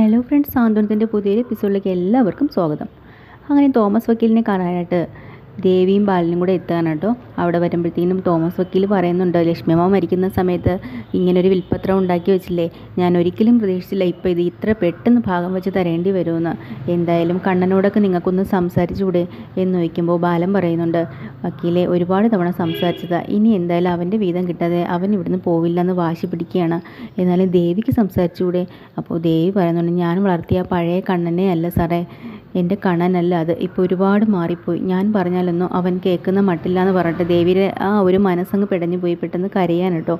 Hello friends സാന്ത്വനത്തിന്റെ പുതിയൊരു എപ്പിസോഡിലേക്ക് എല്ലാവർക്കും സ്വാഗതം. അങ്ങനെ തോമസ് വക്കീലിനെ കാണാനായിട്ട് ദേവിയും ബാലനും കൂടെ എത്തുകയാണ് കേട്ടോ. അവിടെ വരുമ്പോഴത്തേനും തോമസ് വക്കീൽ പറയുന്നുണ്ട് ലക്ഷ്മിയമ്മ മരിക്കുന്ന സമയത്ത് ഇങ്ങനൊരു വിൽപ്പത്രം ഉണ്ടാക്കി വെച്ചില്ലേ? ഞാൻ ഒരിക്കലും പ്രതീക്ഷിച്ചില്ല ഇപ്പോൾ ഇത് ഇത്ര പെട്ടെന്ന് ഭാഗം വെച്ച് തരേണ്ടി വരുമെന്ന്. എന്തായാലും കണ്ണനോടൊക്കെ നിങ്ങൾക്കൊന്ന് സംസാരിച്ചുകൂടെ? എന്ന് ചോദിക്കുമ്പോൾ ബാലൻ പറയുന്നുണ്ട് വക്കീലെ ഒരുപാട് തവണ സംസാരിച്ചതാ. ഇനി എന്തായാലും അവന്റെ വീതം കിട്ടാതെ അവൻ ഇവിടുന്ന് പോവില്ല എന്ന് വാശി പിടിക്കുകയാണ്. എന്നാലും ദേവിക്ക് സംസാരിച്ചുകൂടെ? അപ്പോൾ ദേവി പറയുന്നുണ്ട് ഞാൻ വളർത്തിയ പഴയ കണ്ണനെ അല്ല സാറേ. എന്റെ കണ്ണനല്ല അത്. ഇപ്പോൾ ഒരുപാട് മാറിപ്പോയി. ഞാൻ പറഞ്ഞാലൊന്നും അവൻ കേൾക്കുന്ന മട്ടില്ല എന്ന് പറഞ്ഞിട്ട് ദേവിയുടെ ആ ഒരു മനസ്സങ്ങ് പിടഞ്ഞു പോയി പെട്ടെന്ന് കേട്ടോ.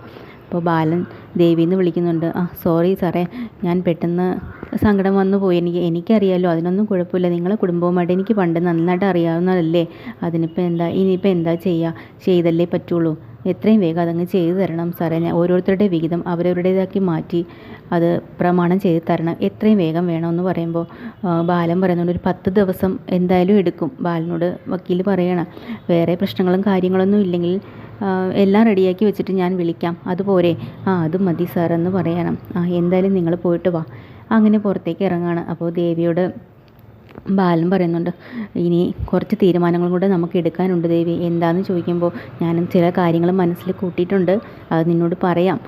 അപ്പോൾ ബാലൻ ദേവിന്ന് വിളിക്കുന്നുണ്ട്. ആ സോറി സാറേ ഞാൻ പെട്ടെന്ന് സങ്കടം വന്നു പോയി. എനിക്ക് എനിക്കറിയാമല്ലോ അതിനൊന്നും കുഴപ്പമില്ല. നിങ്ങളെ കുടുംബവുമായിട്ട് എനിക്ക് പണ്ട് നന്നായിട്ട് അറിയാവുന്നതല്ലേ? അതിനിപ്പോൾ എന്താ ഇനിയിപ്പോൾ എന്താ ചെയ്യുക ചെയ്തല്ലേ പറ്റുള്ളൂ. എത്രയും വേഗം അതങ്ങ് ചെയ്തു തരണം സാറേ. ഞാൻ ഓരോരുത്തരുടെ വിഹിതം അവരവരുടേതാക്കി മാറ്റി അത് പ്രമാണം ചെയ്ത് തരണം. എത്രയും വേഗം വേണമെന്ന് പറയുമ്പോൾ ബാലൻ പറയുന്നുണ്ട് ഒരു പത്ത് ദിവസം എന്തായാലും എടുക്കും. ബാലനോട് വക്കീൽ പറയണം. വേറെ പ്രശ്നങ്ങളും കാര്യങ്ങളൊന്നും ഇല്ലെങ്കിൽ എല്ലാം റെഡിയാക്കി വെച്ചിട്ട് ഞാൻ വിളിക്കാം. അതുപോരെ ആ അത് മതി സാർ എന്ന് പറയണം. ആ എന്തായാലും നിങ്ങൾ പോയിട്ട് വാ. അങ്ങനെ പുറത്തേക്ക് ഇറങ്ങാണ്. അപ്പോൾ ദേവിയോട് ബാലൻ പറയുന്നുണ്ട് ഇനി കുറച്ച് തീരുമാനങ്ങളും കൂടെ നമുക്ക് എടുക്കാനുണ്ട് ദേവി. എന്താണെന്ന് ചോദിക്കുമ്പോൾ ഞാനും ചില കാര്യങ്ങൾ മനസ്സിൽ കൂട്ടിയിട്ടുണ്ട്. അത് നിന്നോട് പറയാം.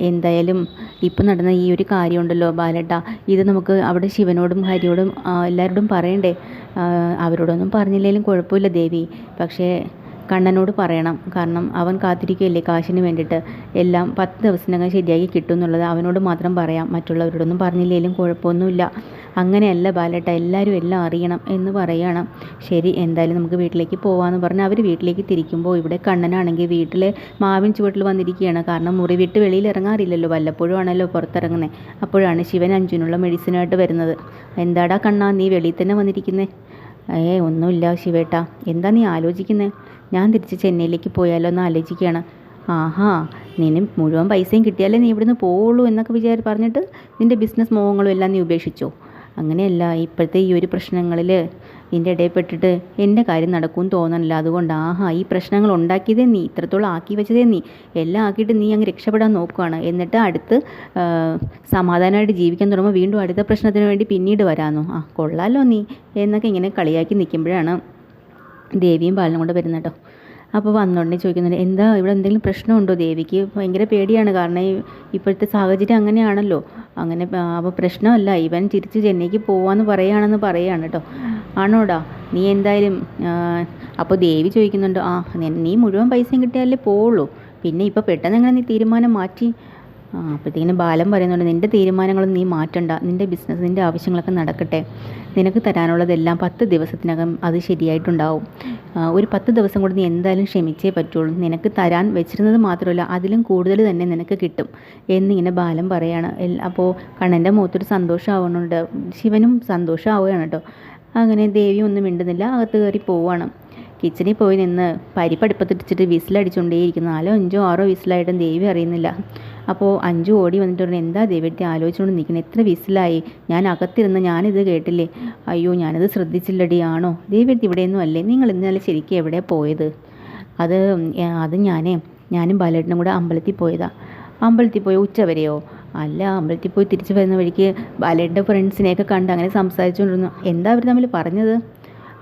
എന്തായാലും ഇപ്പം നടന്ന ഈ ഒരു കാര്യമുണ്ടല്ലോ ബാലട്ട. ഇത് നമുക്ക് അവിടെ ശിവനോടും ഹരിയോടും എല്ലാവരോടും പറയണ്ടേ? അവരോടൊന്നും പറഞ്ഞില്ലെങ്കിലും കുഴപ്പമില്ല ദേവി. പക്ഷേ കണ്ണനോട് പറയണം. കാരണം അവൻ കാത്തിരിക്കുകയല്ലേ കാശിന് വേണ്ടിയിട്ട്. എല്ലാം പത്ത് ദിവസത്തിനകം ശരിയാക്കി കിട്ടും എന്നുള്ളത് അവനോട് മാത്രം പറയാം. മറ്റുള്ളവരോടൊന്നും പറഞ്ഞില്ലെങ്കിലും കുഴപ്പമൊന്നുമില്ല. അങ്ങനെയല്ല ബാലേട്ട എല്ലാവരും എല്ലാം അറിയണം എന്ന് പറയണം. ശരി എന്തായാലും നമുക്ക് വീട്ടിലേക്ക് പോകാമെന്ന് പറഞ്ഞ് അവർ വീട്ടിലേക്ക് തിരിക്കുമ്പോൾ ഇവിടെ കണ്ണനാണെങ്കിൽ വീട്ടിലെ മാവിൻ ചുവട്ടിൽ വന്നിരിക്കുകയാണ്. കാരണം മുറി വിട്ട് വെളിയിൽ ഇറങ്ങാറില്ലല്ലോ. വല്ലപ്പോഴും ആണല്ലോ പുറത്തിറങ്ങുന്നത് അപ്പോഴാണ് ശിവൻ അഞ്ചിനുള്ള മെഡിസിനായിട്ട് വരുന്നത്. എന്താടാ കണ്ണാ നീ വെളിയിൽ തന്നെ വന്നിരിക്കുന്നത് ഏ ഒന്നുമില്ല ശിവേട്ടാ. എന്താ നീ ആലോചിക്കുന്നത് ഞാൻ തിരിച്ച് ചെന്നൈയിലേക്ക് പോയാലോ എന്ന് ആലോചിക്കുകയാണ്. ആഹാ നിന്നെ മുഴുവൻ പൈസയും കിട്ടിയാലേ നീ ഇവിടുന്ന് പോവുള്ളൂ എന്നൊക്കെ വിചാരി പറഞ്ഞിട്ട് നിന്റെ ബിസിനസ് മോഹങ്ങളും എല്ലാം നീ ഉപേക്ഷിച്ചോ? അങ്ങനെയല്ല ഇപ്പോഴത്തെ ഈ ഒരു പ്രശ്നങ്ങളിൽ ഇതിന്റെ ഇടയിൽപ്പെട്ടിട്ട് എന്റെ കാര്യം നടക്കും തോന്നണില്ല. അതുകൊണ്ട് ആഹാ ഈ പ്രശ്നങ്ങൾ ഉണ്ടാക്കിയതേ നീ ഇത്രത്തോളം ആക്കി വെച്ചതേ നീ. എല്ലാം ആക്കിയിട്ട് നീ അങ്ങ് രക്ഷപ്പെടാൻ നോക്കുകയാണ്. എന്നിട്ട് അടുത്ത് സമാധാനമായിട്ട് ജീവിക്കാൻ തുടങ്ങുമ്പോൾ വീണ്ടും അടുത്ത പ്രശ്നത്തിന് വേണ്ടി പിന്നീട് വരാമെന്നോ? ആ കൊള്ളാലോ നീ എന്നൊക്കെ ഇങ്ങനെ കളിയാക്കി നിൽക്കുമ്പോഴാണ് ദേവിയും ബാലനും കൂടെ വരുന്നത് കേട്ടോ. അപ്പോൾ വന്നോണ്ടേ ചോദിക്കുന്നുണ്ട് എന്താ ഇവിടെ എന്തെങ്കിലും പ്രശ്നമുണ്ടോ ദേവിക്ക്? ഭയങ്കര പേടിയാണ്. കാരണം ഇപ്പോഴത്തെ സാഹചര്യം അങ്ങനെയാണല്ലോ. അങ്ങനെ അപ്പോൾ പ്രശ്നമല്ല. ഇവൻ തിരിച്ച് ചെന്നൈക്ക് പോവാന്ന് പറയുകയാണെന്ന് പറയുകയാണ് കേട്ടോ. ആണോടാ? നീ എന്തായാലും അപ്പോൾ ദേവി ചോദിക്കുന്നുണ്ട് ആ നീ മുഴുവൻ പൈസയും കിട്ടിയാലേ പോവുള്ളൂ. പിന്നെ ഇപ്പോൾ പെട്ടെന്ന് എങ്ങനെ നീ തീരുമാനം മാറ്റി? ആ അപ്പോഴത്തേക്കിനും ബാലം പറയുന്നുണ്ട് നിന്റെ തീരുമാനങ്ങളും നീ മാറ്റണ്ട. നിന്റെ ബിസിനസ് നിന്റെ ആവശ്യങ്ങളൊക്കെ നടക്കട്ടെ. നിനക്ക് തരാനുള്ളതെല്ലാം പത്ത് ദിവസത്തിനകം അത് ശരിയായിട്ടുണ്ടാവും. ഒരു പത്ത് ദിവസം കൂടി നീ എന്തായാലും ക്ഷമിച്ചേ പറ്റുള്ളൂ. നിനക്ക് തരാൻ വെച്ചിരുന്നത് മാത്രമല്ല അതിലും കൂടുതൽ തന്നെ നിനക്ക് കിട്ടും. എന്നിങ്ങനെ ബാലം പറയാണ്. അപ്പോൾ കണ്ണന്റെ മുഖത്തൊരു സന്തോഷമാവുന്നുണ്ട്. ശിവനും സന്തോഷമാവുകയാണ് കേട്ടോ. അങ്ങനെ ദേവി ഒന്നും മിണ്ടുന്നില്ല അകത്ത് കയറി പോവുകയാണ്. കിച്ചണിൽ പോയി നിന്ന് പരിപ്പടുപ്പത്തിടിച്ചിട്ട് വിസിലടിച്ചുകൊണ്ടേയിരിക്കുന്നു. നാലോ അഞ്ചോ ആറോ വിസിലായിട്ടും ദേവി അറിയുന്നില്ല. അപ്പോൾ അഞ്ചു ഓടി വന്നിട്ട് പറഞ്ഞു എന്താ ദേവിയുടെ ആലോചിച്ചുകൊണ്ട് നിൽക്കുന്നത്? എത്ര വിസിലായി? ഞാൻ അകത്തിരുന്ന് ഞാനിത് കേട്ടില്ലേ? അയ്യോ ഞാനത് ശ്രദ്ധിച്ചില്ലടി ആണോ? ദേവിയുടെ ഇവിടെയൊന്നും അല്ലേ? നിങ്ങൾ ഇന്നലെ ശരിക്കും എവിടെ പോയത്? അത് അത് ഞാനേ ഞാനും ബാലേട്ടനും കൂടെ അമ്പലത്തിൽ പോയതാ. അമ്പലത്തിൽ പോയി ഉച്ച വരെയോ? അല്ല അമ്പലത്തിൽ പോയി തിരിച്ചു വരുന്ന വഴിക്ക് ബാലേട്ടന്റെ ഫ്രണ്ട്സിനെയൊക്കെ കണ്ട് അങ്ങനെ സംസാരിച്ചുകൊണ്ടിരുന്നു. എന്താ അവർ തമ്മിൽ പറഞ്ഞത്?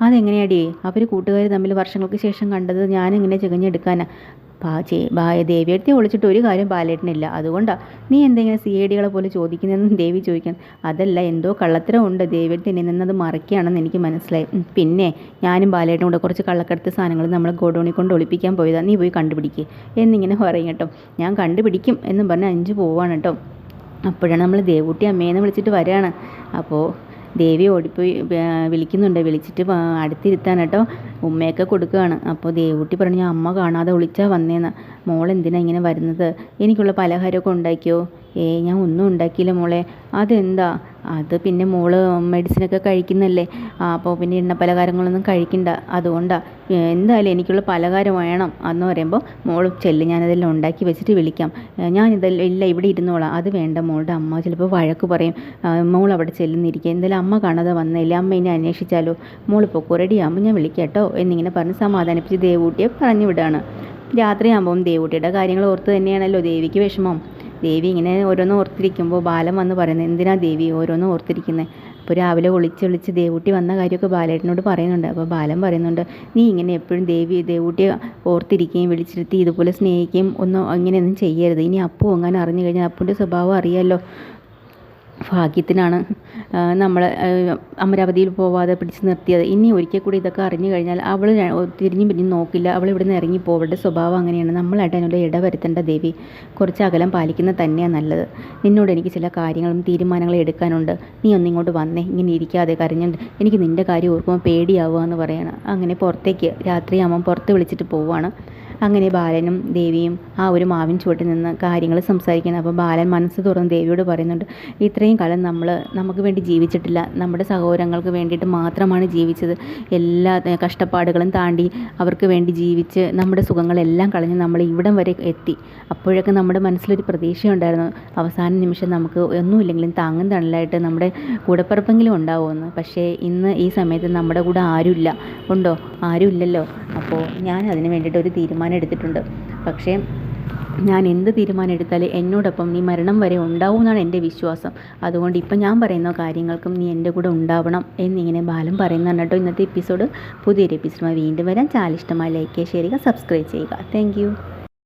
അതെങ്ങനെയാടി? അവർ കൂട്ടുകാർ തമ്മിൽ വർഷങ്ങൾക്ക് ശേഷം കണ്ടത് ഞാനിങ്ങനെ ചികഞ്ഞെടുക്കാനാ? ദേവിയെടുത്തി ഒളിച്ചിട്ട് ഒരു കാര്യം ബാലേട്ടനില്ല അതുകൊണ്ടാണ് നീ എന്തെങ്കിലും സി ഐ ഡികളെ പോലെ ചോദിക്കുന്നതെന്നും ദേവി ചോദിക്കാൻ. അതല്ല എന്തോ കള്ളത്തരം ഉണ്ട്. എന്നെ നിന്നത് മറക്കുകയാണെന്ന് എനിക്ക് മനസ്സിലായി. പിന്നെ ഞാനും ബാലേട്ടനും കൂടെ കുറച്ച് കള്ളക്കടത്ത് സാധനങ്ങൾ നമ്മൾ ഗോഡൗണിൽ കൊണ്ട് ഒളിപ്പിക്കാൻ പോയതാണ് നീ പോയി കണ്ടുപിടിക്കുക എന്നിങ്ങനെ പറയും കേട്ടോ. ഞാൻ കണ്ടുപിടിക്കും എന്നും പറഞ്ഞ് അഞ്ച് പോവാണ് കേട്ടോ. അപ്പോഴാണ് നമ്മൾ ദേവൂട്ടി അമ്മേന്ന് വിളിച്ചിട്ട് വരികയാണ്. അപ്പോൾ ദേവി ഓടിപ്പോയി വിളിക്കുന്നുണ്ട്. വിളിച്ചിട്ട് അടുത്തിരുത്താൻ കേട്ടോ. ഉമ്മയൊക്കെ കൊടുക്കുകയാണ്. അപ്പോൾ ദേവൂട്ടി പറഞ്ഞു അമ്മ കാണാതെ വിളിച്ചാൽ വന്നേന്ന്. മോൾ എന്തിനാ ഇങ്ങനെ വരുന്നത്? എനിക്കുള്ള പലഹാരമൊക്കെ ഉണ്ടാക്കിയോ? ഏ ഞാൻ ഒന്നും ഉണ്ടാക്കിയില്ല മോളെ. അതെന്താ? അത് പിന്നെ മോൾ മെഡിസിനൊക്കെ കഴിക്കുന്നല്ലേ. അപ്പോൾ പിന്നെ എണ്ണ പലഹാരങ്ങളൊന്നും കഴിക്കണ്ട. അതുകൊണ്ടാണ് എന്തായാലും എനിക്കുള്ള പലഹാരം വേണം എന്ന് പറയുമ്പോൾ മോൾ ചെല്ല് ഞാനതെല്ലാം ഉണ്ടാക്കി വെച്ചിട്ട് വിളിക്കാം. ഞാനിതെല്ലാം ഇല്ല ഇവിടെ ഇരുന്നോളാം. അത് വേണ്ട മോളുടെ അമ്മ ചിലപ്പോൾ വഴക്ക് പറയും. മോൾ അവിടെ ചെല്ലുന്നിരിക്കുക എന്തായാലും അമ്മ കാണാതെ വന്നില്ല അമ്മ ഇനി അന്വേഷിച്ചാലോ? മോൾ പൊക്കോ ഞാൻ വിളിക്കാം കേട്ടോ എന്നിങ്ങനെ പറഞ്ഞ് സമാധാനിപ്പിച്ച് ദേവൂട്ടിയെ പറഞ്ഞു വിടാണ്. രാത്രിയാകുമ്പം ദേവൂട്ടിയുടെ കാര്യങ്ങൾ ഓർത്ത് തന്നെയാണല്ലോ ദേവിക്ക് വിഷമം. ദേവി ഇങ്ങനെ ഓരോന്ന് ഓർത്തിരിക്കുമ്പോൾ ബാലൻ വന്ന് പറയുന്നത് എന്തിനാ ദേവി ഓരോന്ന് ഓർത്തിരിക്കുന്നത് അപ്പോൾ രാവിലെ ഒളിച്ച് ഒളിച്ച് ദേവൂട്ടി വന്ന കാര്യമൊക്കെ ബാലേട്ടനോട് പറയുന്നുണ്ട്. അപ്പോൾ ബാലൻ പറയുന്നുണ്ട് നീ ഇങ്ങനെ എപ്പോഴും ദേവി ദേവൂട്ടിയെ ഓർത്തിരിക്കുകയും വിളിച്ചിരുത്തി ഇതുപോലെ സ്നേഹിക്കുകയും ഒന്നും ഇങ്ങനെയൊന്നും ചെയ്യരുത്. ഇനി അപ്പു അങ്ങനെ അറിഞ്ഞു കഴിഞ്ഞാൽ അപ്പുന്റെ സ്വഭാവം അറിയാമല്ലോ ഭാഗ്യത്തിനാണ് നമ്മൾ അമരാവതിയിൽ പോവാതെ പിടിച്ച് നിർത്തിയത്. ഇനി ഒരിക്കൽ കൂടി ഇതൊക്കെ അറിഞ്ഞു കഴിഞ്ഞാൽ അവൾ തിരിഞ്ഞു പിരിഞ്ഞും നോക്കില്ല. അവൾ ഇവിടെ നിന്ന് ഇറങ്ങിപ്പോ അവളുടെ സ്വഭാവം അങ്ങനെയാണ്. നമ്മളായിട്ട് അതിനുള്ള ഇടവരുത്തേണ്ട ദേവി. കുറച്ച് അകലം പാലിക്കുന്നത് തന്നെയാണ് നല്ലത്. നിന്നോട് എനിക്ക് ചില കാര്യങ്ങളും തീരുമാനങ്ങളും എടുക്കാനുണ്ട്. നീ ഒന്നും ഇങ്ങോട്ട് വന്നേ. ഇങ്ങനെ ഇരിക്കാതെ കരഞ്ഞുണ്ട് എനിക്ക് നിന്റെ കാര്യം ഓർക്കുമ്പോൾ പേടിയാവുക എന്ന് പറയണം. അങ്ങനെ പുറത്തേക്ക് രാത്രിയാകുമ്പം പുറത്ത് വിളിച്ചിട്ട് പോവുകയാണ്. അങ്ങനെ ബാലനും ദേവിയും ആ ഒരു മാവിൻ ചുവട്ടിൽ നിന്ന് കാര്യങ്ങൾ സംസാരിക്കുന്നത് അപ്പോൾ ബാലൻ മനസ്സ് തുറന്ന് ദേവിയോട് പറയുന്നുണ്ട് ഇത്രയും കാലം നമ്മൾ നമുക്ക് വേണ്ടി ജീവിച്ചിട്ടില്ല. നമ്മുടെ സഹോദരങ്ങൾക്ക് വേണ്ടിയിട്ട് മാത്രമാണ് ജീവിച്ചത്. എല്ലാ കഷ്ടപ്പാടുകളും താണ്ടി അവർക്ക് വേണ്ടി ജീവിച്ച് നമ്മുടെ സുഖങ്ങളെല്ലാം കളഞ്ഞ് നമ്മൾ ഇവിടം വരെ എത്തി. അപ്പോഴൊക്കെ നമ്മുടെ മനസ്സിലൊരു പ്രതീക്ഷയുണ്ടായിരുന്നു അവസാന നിമിഷം നമുക്ക് ഒന്നുമില്ലെങ്കിലും താങ്ങും തണലായിട്ട് നമ്മുടെ കൂടപ്പിറപ്പെങ്കിലും ഉണ്ടാവുമെന്ന്. പക്ഷേ ഇന്ന് ഈ സമയത്ത് നമ്മുടെ കൂടെ ആരുമില്ല. ഉണ്ടോ? ആരുമില്ലല്ലോ. അപ്പോൾ ഞാൻ അതിന് വേണ്ടിയിട്ട് ഒരു തീരുമാനം എടുത്തിട്ടുണ്ട് പക്ഷേ ഞാൻ എന്ത് തീരുമാനം എടുത്താലും എന്നോടൊപ്പം നീ മരണം വരെ ഉണ്ടാവും എന്നാണ് എന്റെ വിശ്വാസം. അതുകൊണ്ട് ഇപ്പം ഞാൻ പറയുന്ന കാര്യങ്ങൾക്കും നീ എന്റെ കൂടെ ഉണ്ടാവണം എന്നിങ്ങനെ ബാലം പറയുന്നതാണ് കേട്ടോ ഇന്നത്തെ എപ്പിസോഡ് പുതിയൊരു എപ്പിസോഡുമായി വീണ്ടും വരാൻ ചാലിഷ്ടമായി ലൈക്ക് ചെയ്യുക സബ്സ്ക്രൈബ് ചെയ്യുക താങ്ക്